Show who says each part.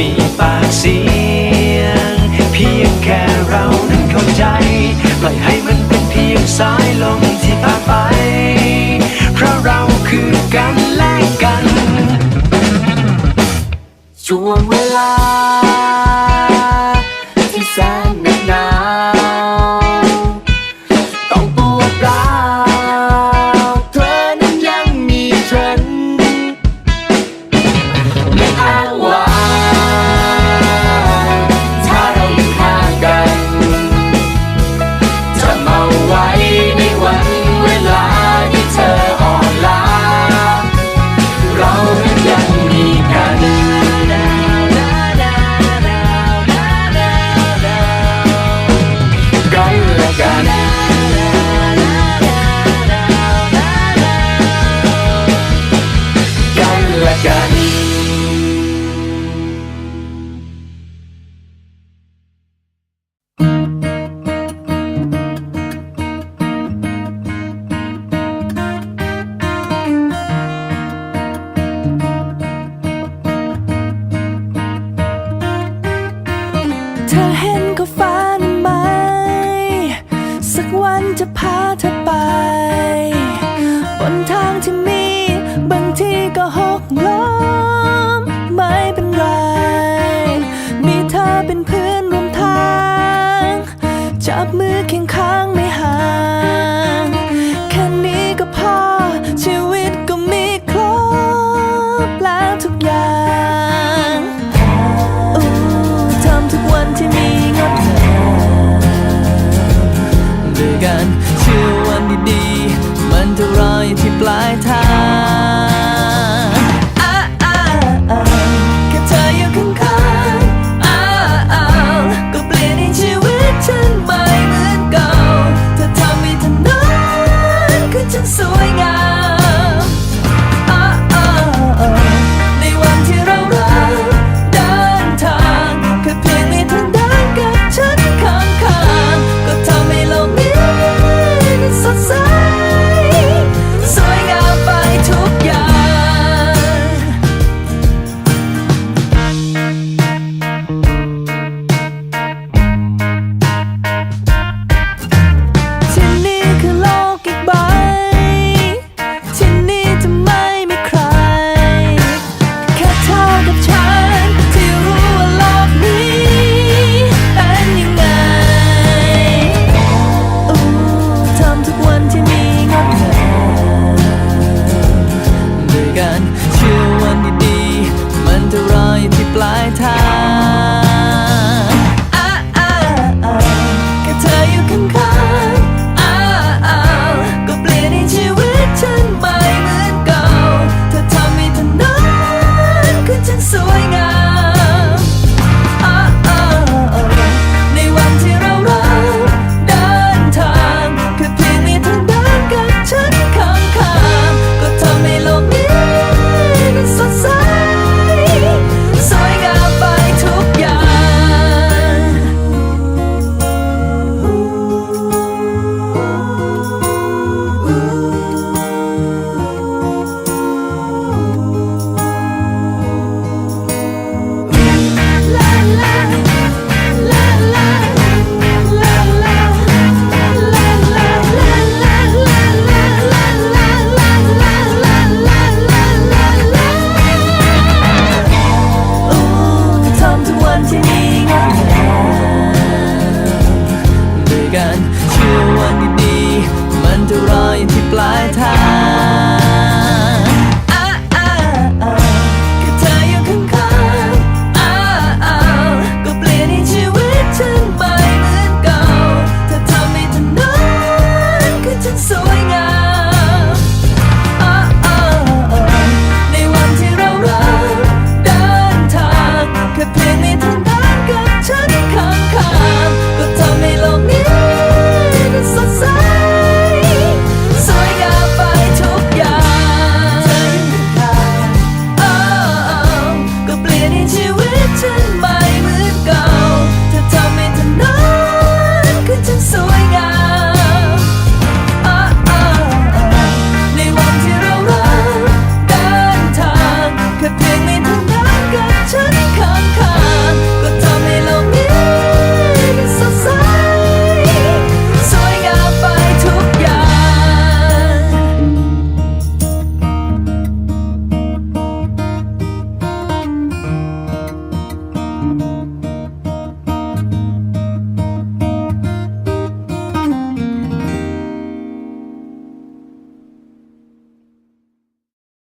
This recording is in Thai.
Speaker 1: มี
Speaker 2: ปาก
Speaker 1: เสียง เพี
Speaker 2: ยงแค่เรานั้น
Speaker 1: เข้าใจ ปล่อยให้มันเป็นเพียงสายลมที่พาไป เพราะเราคือกันและกันช่วงเวลา
Speaker 3: to part doing. I